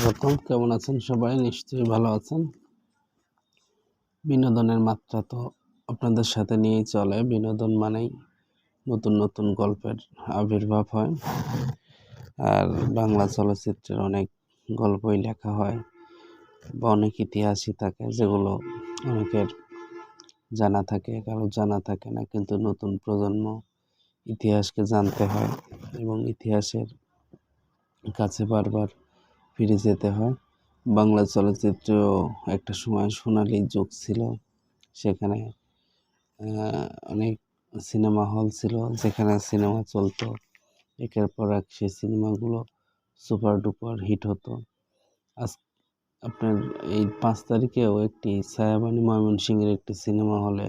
স্বাগতম কেমন আছেন সবাই? নিশ্চয়ই ভালো আছেন। বিনোদনের মাত্রা তো আপনাদের সাথে নিয়েই চলে। বিনোদন মানেই নতুন নতুন গল্পের আবির্ভাব হয়। আর বাংলা চলচ্চিত্রের অনেক গল্পই লেখা হয় বা অনেক ইতিহাসই থাকে, যেগুলো অনেকের জানা থাকে, কারও জানা থাকে না, কিন্তু নতুন প্রজন্ম ইতিহাসকে জানতে হয় এবং ইতিহাসের কাছে বারবার ফিরে যেতে হয়। বাংলা চলচ্চিত্র একটা সময় সোনালি যুগ ছিল। সেখানে অনেক সিনেমা হল ছিল যেখানে সিনেমা চলতো। একের পর এক সেই সিনেমাগুলো সুপার ডুপার হিট হতো। আজ আপনার এই পাঁচ তারিখেও একটি ছায়াবাণী ময়মনসিংহের একটি সিনেমা হলে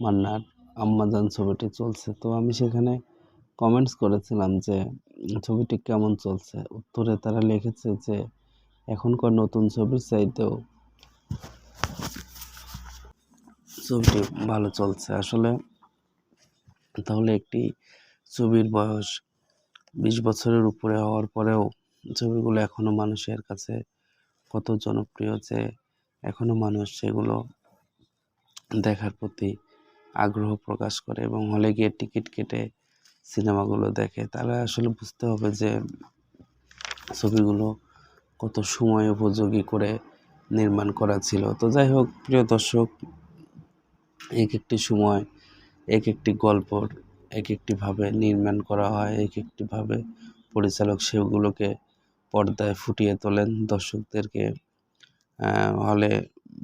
মান্নার আম্মাজান ছবিটি চলছে। তো আমি সেখানে কমেন্টস করেছিলাম যে ছবিটি কেমন চলছে? উত্তরে তারা লিখেছে যে, এখনকার নতুন ছবির চাইতেও ছবিটি ভালো চলছে। আসলে তাহলে একটি ছবির বয়স বিশ বছরের উপরে হওয়ার পরেও ছবিগুলো এখনও মানুষের কাছে কত জনপ্রিয় যে এখনও মানুষ সেগুলো দেখার প্রতি আগ্রহ প্রকাশ করে এবং হলে গিয়ে টিকিট কেটে সিনেমাগুলো দেখে, তাহলে আসলে বুঝতে হবে যে ছবিগুলো কত সময় উপযোগী করে নির্মাণ করা ছিল। তো যাই হোক, প্রিয় দর্শক, এক একটি সময়, এক একটি গল্পর এক একটিভাবে নির্মাণ করা হয়, এক একটিভাবে পরিচালক সেগুলোকে পর্দায় ফুটিয়ে তোলেন। দর্শকদেরকে হলে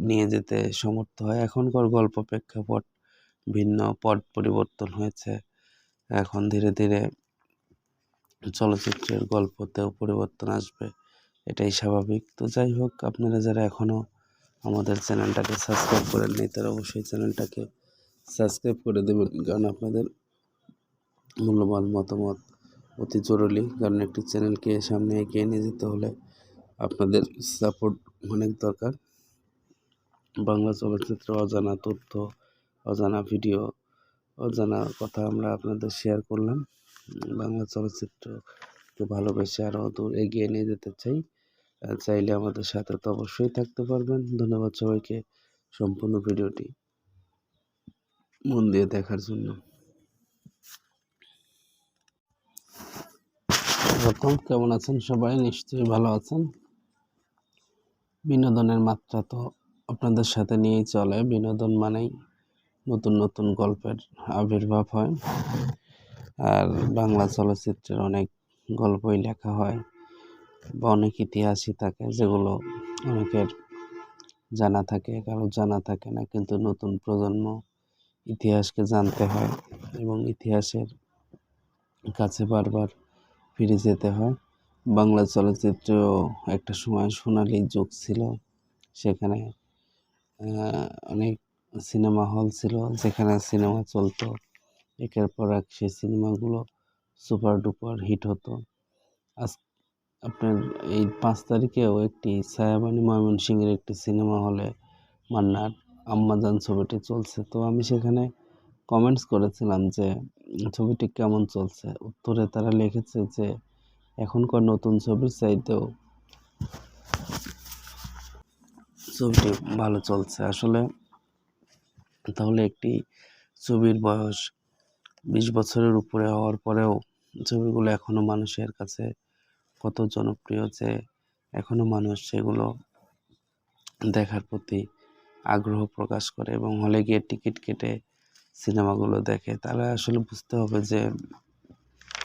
নিয়ে যেতে সমর্থ হয়। এখনকার গল্প প্রেক্ষাপট ভিন্ন, পট পরিবর্তন হয়েছে। এখন ধীরে ধীরে চলচ্চিত্রের গল্পতেও পরিবর্তন আসবে, এটাই স্বাভাবিক। তো যাই হোক, আপনারা যারা এখনও আমাদের চ্যানেলটাকে সাবস্ক্রাইব করেন করেননি তারা অবশ্যই চ্যানেলটাকে সাবস্ক্রাইব করে দেবেন, কারণ আপনাদের মূল্যবান মতামত অতি জরুরি। কারণ একটি চ্যানেলকে সামনে এগিয়ে নিয়ে যেতে হলে আপনাদের সাপোর্ট অনেক দরকার। বাংলা চলচ্চিত্র, অজানা তথ্য, অজানা ভিডিও অজানা কথা আমরা আপনাদের শেয়ার করলাম। বাংলা চলচ্চিত্রকে ভালোবেসে আরও দূর এগিয়ে নিয়ে যেতে চাই চাইলে আমাদের সাথে তো অবশ্যই থাকতে পারবেন। ধন্যবাদ সবাইকে সম্পূর্ণ ভিডিওটি মন দিয়ে দেখার জন্য। কেমন আছেন সবাই? নিশ্চয়ই ভালো আছেন। বিনোদনের মাত্রা তো আপনাদের সাথে নিয়েই চলে। বিনোদন মানেই নতুন নতুন গল্পের আবির্ভাব হয়। আর বাংলা চলচ্চিত্রের অনেক গল্পই লেখা হয় বা অনেক ইতিহাসই থাকে যেগুলো অনেকের জানা থাকে কারও জানা থাকে না, কিন্তু নতুন প্রজন্ম ইতিহাসকে জানতে হয় এবং ইতিহাসের কাছে বারবার ফিরে যেতে হয়। বাংলা চলচ্চিত্র একটা সময় সোনালি যুগ ছিল, সেখানে অনেক সিনেমা হল ছিল, যেখানে সিনেমা চলতো। একের পর এক সেই সিনেমাগুলো সুপার ডুপার হিট হতো। আজ আপনার এই পাঁচ তারিখেও একটি ছায়াবাণী ময়মনসিংহের একটি সিনেমা হলে মান্নার আম্মাজান ছবিটি চলছে। তো আমি সেখানে কমেন্টস করেছিলাম যে, ছবিটি কেমন চলছে? উত্তরে তারা লিখেছে যে, এখনকার নতুন ছবির চাইতেও ছবিটি ভালো চলছে। আসলে তাহলে একটি ছবির বয়স বিশ বছরের উপরে হওয়ার পরেও ছবিগুলো এখনও মানুষের কাছে কত জনপ্রিয় যে এখনও মানুষ সেগুলো দেখার প্রতি আগ্রহ প্রকাশ করে এবং হলে গিয়ে টিকিট কেটে সিনেমাগুলো দেখে, তাহলে আসলে বুঝতে হবে যে